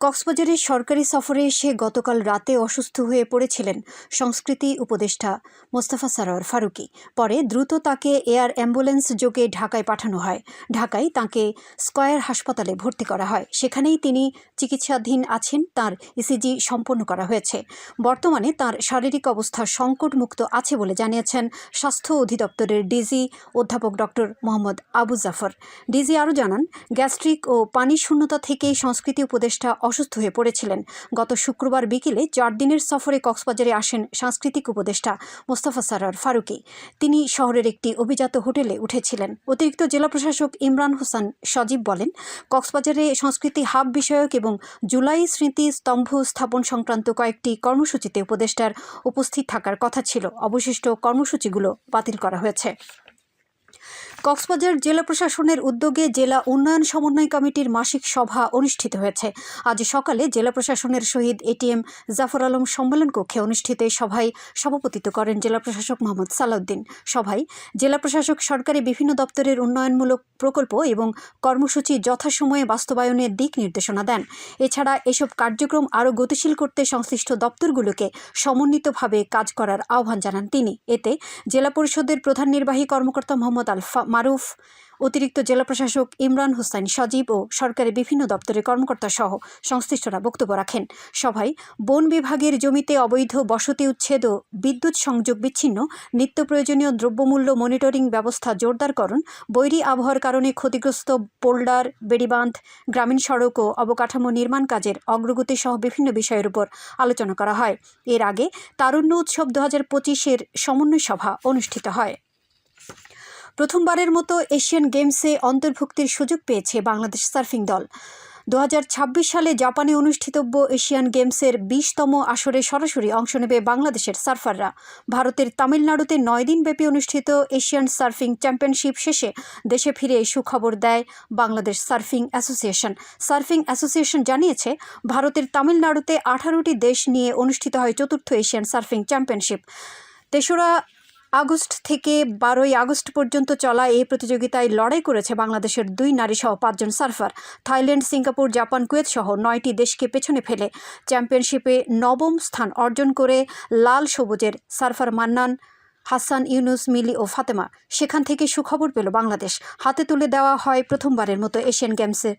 কক্সবাজারের সরকারি সফরে এসে গতকাল রাতে অসুস্থ হয়ে পড়েছিলেন সংস্কৃতি উপদেষ্টা মোস্তাফা সারোয়ার ফারুকি। পরে দ্রুত তাকে এয়ার অ্যাম্বুলেন্স যোগে ঢাকায় পাঠানো হয়। ঢাকায় তাকে স্কয়ার হাসপাতালে ভর্তি করা হয়। সেখানেই তিনি চিকিৎসাধীন আছেন, তার ইসিজি সম্পন্ন করা হয়েছে। বর্তমানে তার শারীরিক অবস্থা সংকটমুক্ত আছে বলে জানিয়েছেন স্বাস্থ্য অধিদপ্তরের ডিজি অধ্যাপক ডক্টর মোহাম্মদ আবু জাফর। ডিজি আরও জানান, গ্যাস্ট্রিক ও পানি শূন্যতা থেকেই সংস্কৃতি উপদেষ্টা অসুস্থ হয়ে পড়েছিলেন। গত শুক্রবার বিকেলে চার দিনের সফরে কক্সবাজারে আসেন সাংস্কৃতিক উপদেষ্টা মোস্তফা সারার ফারুকি। তিনি শহরের একটি অভিজাত হোটেলে উঠেছিলেন। অতিরিক্ত জেলা প্রশাসক ইমরান হোসেন সজীব বলেন, কক্সবাজারে সংস্কৃতি হাব বিষয়ক এবং জুলাই স্মৃতি স্তম্ভ স্থাপন সংক্রান্ত কয়েকটি কর্মসূচিতে উপদেষ্টার উপস্থিত থাকার কথা ছিল। অবশিষ্ট কর্মসূচিগুলো বাতিল করা হয়েছে। কক্সবাজার জেলা প্রশাসনের উদ্যোগে জেলা উন্নয়ন সমন্বয় কমিটির মাসিক সভা অনুষ্ঠিত হয়েছে। আজ সকালে জেলা প্রশাসনের শহীদ এটিএম জাফর আলম সম্মেলন কক্ষে অনুষ্ঠিত এই সভায় সভাপতিত্ব করেন জেলা প্রশাসক মোহাম্মদ সালাউদ্দিন। সভায় জেলা প্রশাসক, সরকারি বিভিন্ন দপ্তরের উন্নয়নমূলক প্রকল্প এবং কর্মসূচি যথাসময়ে বাস্তবায়নের দিক নির্দেশনা দেন। এছাড়া এসব কার্যক্রম আরও গতিশীল করতে সংশ্লিষ্ট দপ্তরগুলোকে সমন্বিতভাবে কাজ করার আহ্বান জানান তিনি। এতে জেলা পরিষদের প্রধান নির্বাহী কর্মকর্তা মোহাম্মদ আলফা মারুফ, অতিরিক্ত জেলা প্রশাসক ইমরান হোসেন সজীব ও সরকারি বিভিন্ন দপ্তরের কর্মকর্তা সহ সংশ্লিষ্টরা বক্তব্য রাখেন। সভায় বন বিভাগের জমিতে অবৈধ বসতি উচ্ছেদ ও বিদ্যুৎ সংযোগ বিচ্ছিন্ন, নিত্য প্রয়োজনীয় দ্রব্যমূল্য মনিটরিং ব্যবস্থা জোরদারকরণ বৈরী আবহাওয়ার কারণে ক্ষতিগ্রস্ত পোল্ডার বেড়িবাঁধ, গ্রামীণ সড়ক ও অবকাঠামো নির্মাণ কাজের অগ্রগতি সহ বিভিন্ন বিষয়ের উপর আলোচনা করা হয়। এর আগে তারুণ্য উৎসব দু হাজার পঁচিশের সমন্বয় সভা অনুষ্ঠিত হয়। প্রথমবারের মতো এশিয়ান গেমসে অন্তর্ভুক্তির সুযোগ পেয়েছে বাংলাদেশ সার্ফিং দল। দু হাজার ছাব্বিশ সালে জাপানে অনুষ্ঠিতব্য এশিয়ান গেমসের বিশতম আসরে সরাসরি অংশ নেবে বাংলাদেশের সার্ফাররা। ভারতের তামিলনাড়ুতে নয় দিনব্যাপী অনুষ্ঠিত এশিয়ান সার্ফিং চ্যাম্পিয়নশিপ শেষে দেশে ফিরে এই সুখবর দেয় Bangladesh surfing association. Surfing association জানিয়েছে, ভারতের তামিলনাড়ুতে আঠারোটি দেশ নিয়ে অনুষ্ঠিত হয় চতুর্থ এশিয়ান সার্ফিং চ্যাম্পিয়নশিপ। তেসরা আগস্ট থেকে বারোই আগস্ট পর্যন্ত চলা এই প্রতিযোগিতায় লড়াই করেছে বাংলাদেশের দুই নারী সহ পাঁচজন surfer. Thailand, Singapore, Japan, Kuwait সহ নয়টি দেশকে পেছনে ফেলে চ্যাম্পিয়নশিপে নবম স্থান অর্জন করে লাল সবুজের সার্ফার মান্নান, হাসান ইউনুস, মিলি ও ফাতেমা। সেখান থেকে সুখবর পেল বাংলাদেশ। হাতে তুলে দেওয়া হয় প্রথমবারের মতো এশিয়ান গেমসে।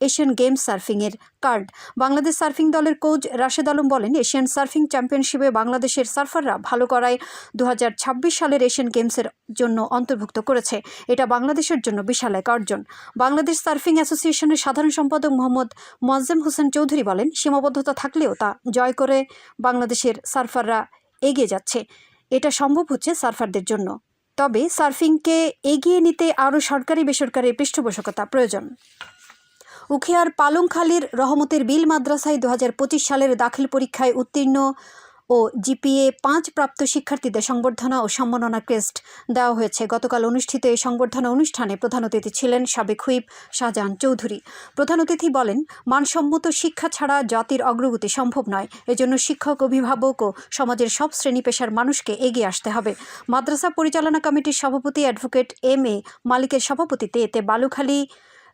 এশিয়ান গেমস সার্ফিংয়ের কার্ড। বাংলাদেশ সার্ফিং দলের কোচ রাশেদ আলম বলেন, এশিয়ান সার্ফিং চ্যাম্পিয়নশিপে বাংলাদেশের সার্ফাররা ভালো করায় দু হাজার ছাব্বিশ সালের এশিয়ান গেমসের জন্য অন্তর্ভুক্ত করেছে। এটা বাংলাদেশের জন্য বিশাল এক অর্জন। বাংলাদেশ সার্ফিং অ্যাসোসিয়েশনের সাধারণ সম্পাদক মোহাম্মদ মোয়াজ্জেম হোসেন চৌধুরী বলেন, সীমাবদ্ধতা থাকলেও তা জয় করে বাংলাদেশের সার্ফাররা এগিয়ে যাচ্ছে। এটা সম্ভব হচ্ছে সার্ফারদের জন্য। তবে সার্ফিংকে এগিয়ে নিতে আরও সরকারি বেসরকারি পৃষ্ঠপোষকতা প্রয়োজন। উখিয়ার পালংখালীর রহমতের বিল মাদ্রাসায় দু হাজার পঁচিশ সালের দাখিল পরীক্ষায় উত্তীর্ণ ও জিপিএ পাঁচ প্রাপ্ত শিক্ষার্থীদের সংবর্ধনা ও সম্মাননা ক্রেস্ট দেওয়া হয়েছে। গতকাল অনুষ্ঠিত এই সংবর্ধনা অনুষ্ঠানে প্রধান অতিথি ছিলেন সাবেক হুইপ শাহজাহান চৌধুরী। প্রধান অতিথি বলেন, মানসম্মত শিক্ষা ছাড়া জাতির অগ্রগতি সম্ভব নয়। এজন্য শিক্ষক, অভিভাবক ও সমাজের সব শ্রেণি পেশার মানুষকে এগিয়ে আসতে হবে। মাদ্রাসা পরিচালনা কমিটির সভাপতি অ্যাডভোকেট এম এ মালিকের সভাপতিতে এতে বালুখালী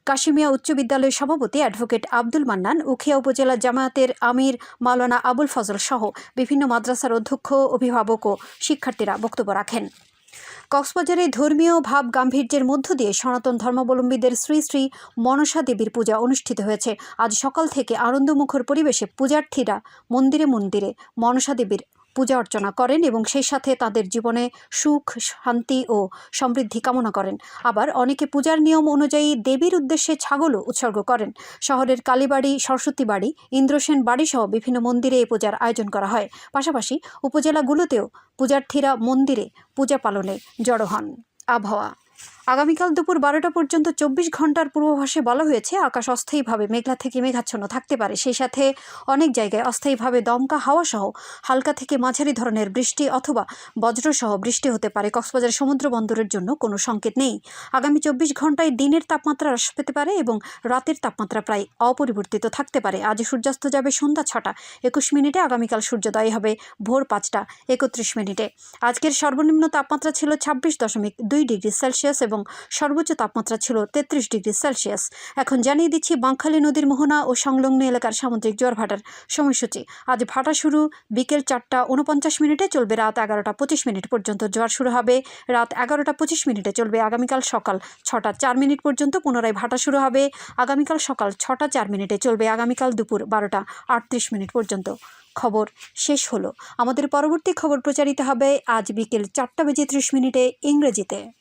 কাশিমিয়া উচ্চ বিদ্যালয়ের সভাপতি অ্যাডভোকেট আব্দুল মান্নান, উখিয়া উপজেলা জামায়াতের আমির মাওলানা আবুল ফজল সহ বিভিন্ন মাদ্রাসার অধ্যক্ষ, অভিভাবক ও শিক্ষার্থীরা বক্তব্য রাখেন। কক্সবাজারে ধর্মীয় ভাব গাম্ভীর্যের মধ্য দিয়ে সনাতন ধর্মাবলম্বীদের শ্রী শ্রী মনসা দেবীর পূজা অনুষ্ঠিত হয়েছে। আজ সকাল থেকে আনন্দমুখর পরিবেশে পূজার্থীরা মন্দিরে মন্দিরে মনসা দেবীর পূজা অর্চনা করেন এবং সেই সাথে তাদের জীবনে সুখ, শান্তি ও সমৃদ্ধি কামনা করেন। আবার অনেকে পূজার নিয়ম অনুযায়ী দেবীর উদ্দেশ্যে ছাগলও উৎসর্গ করেন। শহরের কালীবাড়ি, সরস্বতী বাড়ি, ইন্দ্রসেন বাড়িসহ বিভিন্ন মন্দিরে এই পূজার আয়োজন করা হয়। পাশাপাশি উপজেলাগুলোতেও পূজার্থীরা মন্দিরে পূজা পালনে জড়ো হন। আবহাওয়া আগামীকাল দুপুর বারোটা পর্যন্ত চব্বিশ ঘণ্টার পূর্বাভাসে বলা হয়েছে, আকাশ অস্থায়ীভাবে মেঘলা থেকে মেঘাচ্ছন্ন থাকতে পারে। সেই সাথে অনেক জায়গায় অস্থায়ীভাবে দমকা হাওয়া সহ হালকা থেকে মাঝারি ধরনের বৃষ্টি অথবা বজ্রসহ বৃষ্টি হতে পারে। কক্সবাজার সমুদ্র বন্দরের জন্য কোনো সংকেত নেই। আগামী চব্বিশ ঘন্টায় দিনের তাপমাত্রা হ্রাস পেতে পারে এবং রাতের তাপমাত্রা প্রায় অপরিবর্তিত থাকতে পারে। আজ সূর্যাস্ত যাবে সন্ধ্যা ছটা, একুশ মিনিটে, আগামীকাল সূর্যোদয় হবে ভোর পাঁচটা, একত্রিশ মিনিটে। আজকের সর্বনিম্ন তাপমাত্রা ছিল ছাব্বিশ দশমিক দুই ডিগ্রি সেলসিয়াস এবং সর্বোচ্চ তাপমাত্রা ছিল তেত্রিশ ডিগ্রি সেলসিয়াস। এখন জানিয়ে দিচ্ছি, বাঁকখালী নদীর মোহনা ও সংলগ্ন এলাকার সামুদ্রিক জোয়ার ভাটার সময়সূচি। আজ ভাটা শুরু, বিকেল চারটা উনপঞ্চাশ মিনিটে চলবে রাত এগারোটা পঁচিশ মিনিট পর্যন্ত জোয়ার শুরু হবে। রাত এগারোটা পঁচিশ মিনিটে চলবে আগামীকাল সকাল ছটা চার মিনিট পর্যন্ত পুনরায় ভাটা শুরু হবে। আগামীকাল সকাল ছটা চার মিনিটে চলবে আগামীকাল দুপুর বারোটা আটত্রিশ মিনিট পর্যন্ত। খবর শেষ হলো। আমাদের পরবর্তী খবর প্রচারিত হবে আজ বিকেল চারটা বেজে ত্রিশ মিনিটে ইংরেজিতে।